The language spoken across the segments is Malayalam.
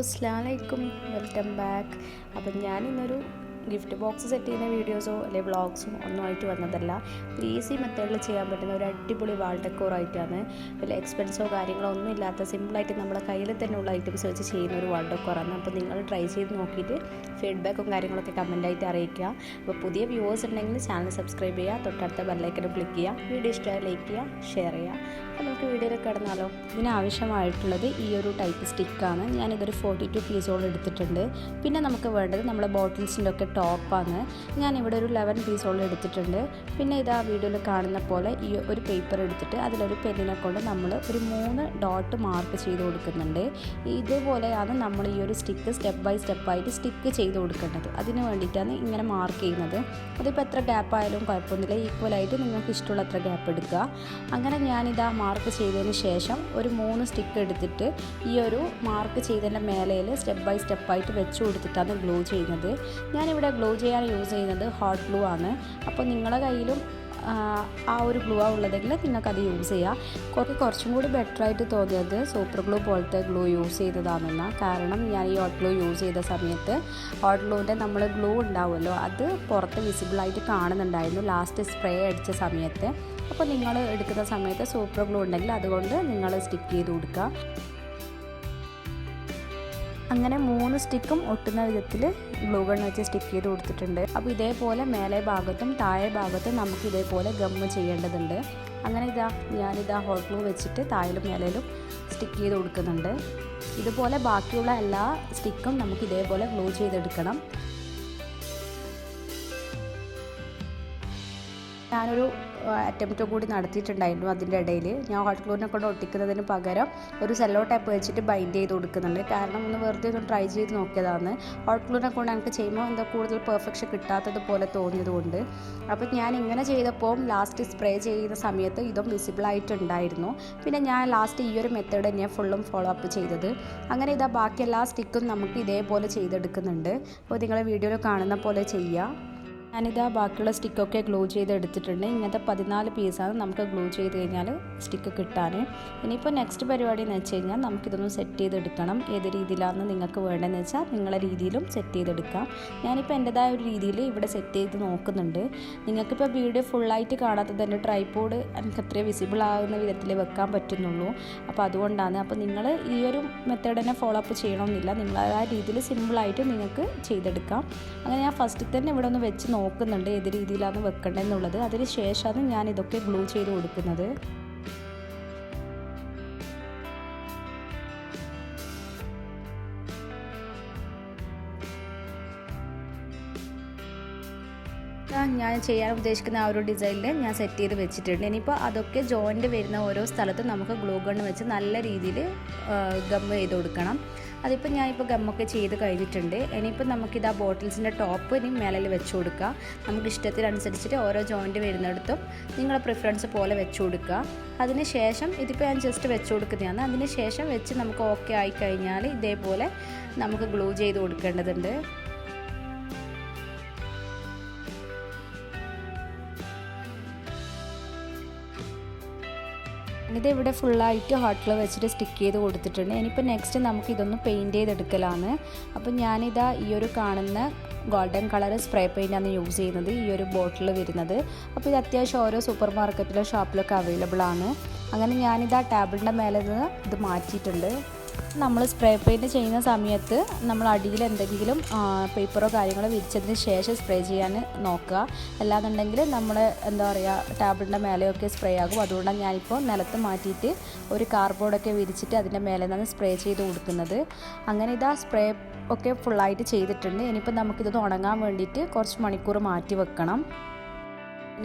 അസ്ലാമലൈക്കും വെൽക്കം ബാക്ക്. അപ്പം ഞാനിന്നൊരു ഗിഫ്റ്റ് ബോക്സ് സെറ്റ് ചെയ്യുന്ന വീഡിയോസോ അല്ലെങ്കിൽ വ്ളോഗ്സും ഒന്നും ആയിട്ട് വന്നതല്ല. ഈസി മെത്തേഡിൽ ചെയ്യാൻ പറ്റുന്ന ഒരു അടിപൊളി വാൾ ഡെക്കോറായിട്ടാണ് വലിയ എക്സ്പെൻസോ കാര്യങ്ങളോ ഒന്നും ഇല്ലാത്ത സിമ്പിളായിട്ട് നമ്മുടെ കയ്യിൽ തന്നെയുള്ള ഐറ്റംസ് വെച്ച് ചെയ്യുന്ന ഒരു വാൾ ഡെക്കോറാണ് അപ്പോൾ നിങ്ങൾ ട്രൈ ചെയ്ത് നോക്കിയിട്ട് ഫീഡ്ബാക്കും കാര്യങ്ങളൊക്കെ കമന്റായിട്ട് അറിയിക്കുക. അപ്പോൾ പുതിയ വ്യൂവേഴ്സ് ഉണ്ടെങ്കിൽ ചാനൽ സബ്സ്ക്രൈബ് ചെയ്യുക. തൊട്ടടുത്ത ബെല്ലൈക്കനും ക്ലിക്ക് ചെയ്യുക. വീഡിയോ ഇഷ്ടമായി ലൈക്ക് ചെയ്യുക ഷെയർ ചെയ്യുക. അപ്പോൾ നമുക്ക് വീഡിയോയിൽ കിടന്നാലോ. ഇതിനാവശ്യമായിട്ടുള്ളത് ഈ ഒരു ടൈപ്പ് സ്റ്റിക്കാണ് ഞാനിതൊരു ഫോർട്ടി ടു പീസോളം എടുത്തിട്ടുണ്ട്. പിന്നെ നമുക്ക് വേണ്ടത് നമ്മുടെ ബോട്ടിൽസിന്റെ ഒക്കെ ടോപ്പാണ്. ഞാനിവിടെ ഒരു ലെവൻ പീസോളം എടുത്തിട്ടുണ്ട്. പിന്നെ ഇത് ആ വീഡിയോയിൽ കാണുന്ന പോലെ ഈ ഒരു പേപ്പർ എടുത്തിട്ട് അതിലൊരു പെന്നിനെ കൊണ്ട് നമ്മൾ ഒരു മൂന്ന് ഡോട്ട് മാർക്ക് ചെയ്ത് കൊടുക്കുന്നുണ്ട്. ഇതുപോലെയാണ് നമ്മൾ ഈ ഒരു സ്റ്റിക്ക് സ്റ്റെപ്പ് ബൈ സ്റ്റെപ്പായിട്ട് സ്റ്റിക്ക് ചെയ്ത് കൊടുക്കേണ്ടത്. അതിന് വേണ്ടിയിട്ടാണ് ഇങ്ങനെ മാർക്ക് ചെയ്യുന്നത്. അതിപ്പോൾ എത്ര ഗ്യാപ്പ് ആയാലും കുഴപ്പമൊന്നുമില്ല. ഈക്വലായിട്ട് നിങ്ങൾക്ക് ഇഷ്ടമുള്ള അത്ര ഗ്യാപ്പ് എടുക്കുക. അങ്ങനെ ഞാനിതാ മാർക്ക് ചെയ്തതിന് ശേഷം ഒരു മൂന്ന് സ്റ്റിക്ക് എടുത്തിട്ട് ഈ ഒരു മാർക്ക് ചെയ്തതിന്റെ മേലയിൽ സ്റ്റെപ്പ് ബൈ സ്റ്റെപ്പായിട്ട് വെച്ച് കൊടുത്തിട്ടാണ് ഗ്ലൂ ചെയ്യുന്നത്. ഞാനിവിടെ ഗ്ലൂ ചെയ്യാൻ യൂസ് ചെയ്യുന്നത് ഹോട്ട് ഗ്ലൂ ആണ്. അപ്പോൾ നിങ്ങളുടെ കയ്യിലും ആ ഒരു ഗ്ലൂ ആ ഉള്ളതെങ്കിൽ നിങ്ങൾക്കത് യൂസ് ചെയ്യാം. കുറേ കുറച്ചും കൂടി ബെറ്റർ ആയിട്ട് തോന്നിയത് സൂപ്പർ ഗ്ലൂ പോലത്തെ ഗ്ലൂ യൂസ് ചെയ്തതാണെന്ന. കാരണം ഞാൻ ഈ ഹോട്ട് ഗ്ലൂ യൂസ് ചെയ്ത സമയത്ത് ഹോട്ട് ഗ്ലൂവിന്റെ നമ്മൾ ഗ്ലൂ ഉണ്ടാവുമല്ലോ അത് പുറത്ത് വിസിബിളായിട്ട് കാണുന്നുണ്ടായിരുന്നു ലാസ്റ്റ് സ്പ്രേ അടിച്ച സമയത്ത്. അപ്പോൾ നിങ്ങൾ എടുക്കുന്ന സമയത്ത് സൂപ്പർ ഗ്ലൂ ഉണ്ടെങ്കിൽ അതുകൊണ്ട് നിങ്ങൾ സ്റ്റിക്ക് ചെയ്ത് കൊടുക്കുക. അങ്ങനെ മൂന്ന് സ്റ്റിക്കും ഒട്ടുന്ന വിധത്തിൽ ഗ്ലൂ ഗൺ വെച്ച് സ്റ്റിക്ക് ചെയ്ത് കൊടുത്തിട്ടുണ്ട്. അപ്പോൾ ഇതേപോലെ മേലെ ഭാഗത്തും താഴെ ഭാഗത്തും നമുക്ക് ഇതേപോലെ ഗമ്മ് ചെയ്യേണ്ടതുണ്ട്. അങ്ങനെ ഇതാ ഞാനിതാ ഹോട്ട് ഗ്ലൂ വെച്ചിട്ട് താഴിലും മേലയിലും സ്റ്റിക്ക് ചെയ്ത് കൊടുക്കുന്നുണ്ട്. ഇതുപോലെ ബാക്കിയുള്ള എല്ലാ സ്റ്റിക്കും നമുക്ക് ഇതേപോലെ ഗ്ലൂ ചെയ്തെടുക്കണം. ഞാനൊരു അറ്റംപ്റ്റ് കൂടി നടത്തിയിട്ടുണ്ടായിരുന്നു അതിന്റെ ഇടയിൽ. ഞാൻ ഹോട്ട് ഗ്ലൂവിനെ കൊണ്ട് ഒട്ടിക്കുന്നതിന് പകരം ഒരു സെല്ലോ ടൈപ്പ് വെച്ചിട്ട് ബൈൻഡ് ചെയ്ത് കൊടുക്കുന്നുണ്ട്. കാരണം ഒന്ന് വെറുതെ ഒന്ന് ട്രൈ ചെയ്ത് നോക്കിയതാണ്. ഹോട്ട് ഗ്ലൂവിനെ കൊണ്ട് എനിക്ക് ചെയ്യുമ്പോൾ എന്താ കൂടുതൽ പെർഫെക്ഷൻ കിട്ടാത്തത് പോലെ തോന്നിയതുകൊണ്ട് അപ്പോൾ ഞാൻ ഇങ്ങനെ ചെയ്തപ്പോൾ ലാസ്റ്റ് സ്പ്രേ ചെയ്യുന്ന സമയത്ത് ഇതും വിസിബിളായിട്ടുണ്ടായിരുന്നു പിന്നെ ഞാൻ ലാസ്റ്റ് ഈ ഒരു മെത്തേഡ് തന്നെയാണ് ഫുള്ളും ഫോളോ അപ്പ് ചെയ്തത്. അങ്ങനെ ഇതാ ബാക്കി എല്ലാ സ്റ്റിക്കും നമുക്ക് ഇതേപോലെ ചെയ്തെടുക്കുന്നുണ്ട്. അപ്പോൾ നിങ്ങളെ വീഡിയോയിൽ കാണുന്ന പോലെ ചെയ്യുക ഞാനിതാ ബാക്കിയുള്ള സ്റ്റിക്കൊക്കെ ഗ്ലൂ ചെയ്ത് എടുത്തിട്ടുണ്ട് ഇങ്ങനത്തെ പതിനാല് പീസാണ് നമുക്ക് ഗ്ലൂ ചെയ്ത് കഴിഞ്ഞാൽ സ്റ്റിക്ക് കിട്ടാൻ. ഇനിയിപ്പോൾ നെക്സ്റ്റ് പരിപാടി എന്ന് വെച്ച് കഴിഞ്ഞാൽ നമുക്കിതൊന്ന് സെറ്റ് ചെയ്തെടുക്കണം. ഏത് രീതിയിലാണെന്ന് നിങ്ങൾക്ക് വേണ്ടതെന്ന് വെച്ചാൽ നിങ്ങളുടെ രീതിയിലും സെറ്റ് ചെയ്തെടുക്കാം. ഞാനിപ്പോൾ എന്റെതായ ഒരു രീതിയിൽ ഇവിടെ സെറ്റ് ചെയ്ത് നോക്കുന്നുണ്ട്. നിങ്ങൾക്കിപ്പോൾ വീഡിയോ ഫുള്ളായിട്ട് കാണാത്തത് എന്റെ ട്രൈപോഡ് എനിക്ക് അത്രയും വിസിബിൾ ആകുന്ന വിധത്തിൽ വെക്കാൻ പറ്റുന്നുള്ളൂ. അപ്പോൾ അതുകൊണ്ടാണ്. അപ്പോൾ നിങ്ങൾ ഈ ഒരു മെത്തേഡ് തന്നെ ഫോളോ അപ്പ് ചെയ്യണമെന്നില്ല. നിങ്ങൾ ആ രീതിയിൽ സിമ്പിളായിട്ട് നിങ്ങൾക്ക് ചെയ്തെടുക്കാം. അങ്ങനെ ഞാൻ ഫസ്റ്റ് തന്നെ ഇവിടെ ഒന്ന് വെച്ച് നോക്കുന്നുണ്ട് ഏത് രീതിയിലാണ് വെക്കേണ്ടതെന്നുള്ളത് അതിന് ശേഷമാണ് ഞാൻ ഇതൊക്കെ ഗ്ലൂ ചെയ്ത് കൊടുക്കുന്നത്. ഞാൻ ചെയ്യാൻ ഉദ്ദേശിക്കുന്ന ആ ഒരു ഡിസൈനിൽ ഞാൻ സെറ്റ് ചെയ്ത് വെച്ചിട്ടുണ്ട്. ഇനിയിപ്പോൾ അതൊക്കെ ജോയിന്റ് വരുന്ന ഓരോ സ്ഥലത്തും നമുക്ക് ഗ്ലൂ ഗണ്ണ് വെച്ച് നല്ല രീതിയിൽ ഗം ചെയ്ത് കൊടുക്കണം. അതിപ്പോൾ ഞാനിപ്പോൾ ഗമ്മൊക്കെ ചെയ്ത് കഴിഞ്ഞിട്ടുണ്ട്. ഇനിയിപ്പോൾ നമുക്കിത് ആ ബോട്ടിൽസിന്റെ ടോപ്പ് ഇനി മേലിൽ വെച്ച് കൊടുക്കുക നമുക്ക് ഇഷ്ടത്തിനനുസരിച്ചിട്ട് ഓരോ ജോയിന്റ് വരുന്നിടത്തും നിങ്ങളെ പ്രിഫറൻസ് പോലെ വെച്ച് കൊടുക്കുക അതിന് ശേഷം ഇതിപ്പോൾ ഞാൻ ജസ്റ്റ് വെച്ച് കൊടുക്കുന്നതാണ്. അതിന് ശേഷം വെച്ച് നമുക്ക് ഓക്കെ ആയിക്കഴിഞ്ഞാൽ ഇതേപോലെ നമുക്ക് ഗ്ലൂ ചെയ്ത് കൊടുക്കേണ്ടതുണ്ട്. ഇത് ഇവിടെ ഫുള്ളായിട്ട് ഹോട്ടൽ വെച്ചിട്ട് സ്റ്റിക്ക് ചെയ്ത് കൊടുത്തിട്ടുണ്ട്. ഇനിയിപ്പോൾ നെക്സ്റ്റ് നമുക്ക് ഇതൊന്ന് പെയിന്റ് ചെയ്തെടുക്കലാണ്. അപ്പോൾ ഞാനിതാ ഈ ഒരു കാണുന്ന ഗോൾഡൻ കളർ സ്പ്രേ പെയിന്റാണ് യൂസ് ചെയ്യുന്നത്. ഈ ഒരു ബോട്ടിൽ വരുന്നത്. അപ്പോൾ ഇത് അത്യാവശ്യം ഓരോ സൂപ്പർ മാർക്കറ്റിലോ ഷോപ്പിലൊക്കെ അവൈലബിൾ ആണ്. അങ്ങനെ ഞാനിതാ ടേബിളിന്റെ മേലെ നിന്ന് ഇത് മാറ്റിയിട്ടുണ്ട്. നമ്മൾ സ്പ്രേ പെയിന്റ് ചെയ്യുന്ന സമയത്ത് നമ്മൾ അടിയിൽ എന്തെങ്കിലും പേപ്പറോ കാര്യങ്ങളോ വിരിച്ചതിന് ശേഷം സ്പ്രേ ചെയ്യാൻ നോക്കുക. അല്ലാന്നുണ്ടെങ്കിൽ നമ്മൾ എന്താ പറയുക ടാബിളിന്റെ മേലെയൊക്കെ സ്പ്രേ ആകും. അതുകൊണ്ടാണ് ഞാനിപ്പോൾ നിലത്ത് മാറ്റിയിട്ട് ഒരു കാർബോർഡൊക്കെ വിരിച്ചിട്ട് അതിന്റെ മേലെ നിന്നാണ് സ്പ്രേ ചെയ്ത് കൊടുക്കുന്നത്. അങ്ങനെ ഇതാ സ്പ്രേ ഒക്കെ ഫുള്ളായിട്ട് ചെയ്തിട്ടുണ്ട്. ഇനിയിപ്പോൾ നമുക്കിത് ഉണങ്ങാൻ വേണ്ടിയിട്ട് കുറച്ച് മണിക്കൂർ മാറ്റി വെക്കണം.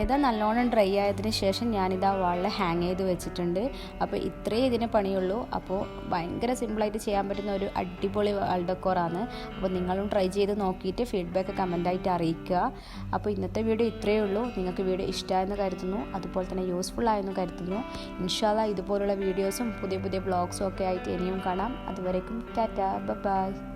ഇതാ നല്ലോണം ഡ്രൈ ആയതിന് ശേഷം ഞാനിതാ വാളിൽ ഹാങ് ചെയ്ത് വെച്ചിട്ടുണ്ട്. അപ്പോൾ ഇത്രേ ഇതിന് പണിയുള്ളൂ. അപ്പോൾ ഭയങ്കര സിമ്പിളായിട്ട് ചെയ്യാൻ പറ്റുന്ന ഒരു അടിപൊളി വാൾഡക്കോറാണ് അപ്പോൾ നിങ്ങളും ട്രൈ ചെയ്ത് നോക്കിയിട്ട് ഫീഡ്ബാക്ക് കമന്റായിട്ട് അറിയിക്കുക. അപ്പോൾ ഇന്നത്തെ വീഡിയോ ഇത്രയേ ഉള്ളൂ. നിങ്ങൾക്ക് വീഡിയോ ഇഷ്ടമായെന്ന് കരുതുന്നു. അതുപോലെ തന്നെ യൂസ്ഫുൾ ആയെന്ന് കരുതുന്നു. ഇൻഷാല്ല ഇതുപോലുള്ള വീഡിയോസും പുതിയ പുതിയ ബ്ലോഗ്സും ഒക്കെ ആയിട്ട് ഇനിയും കാണാം. അതുവരേക്കും ടാറ്റ. ബൈ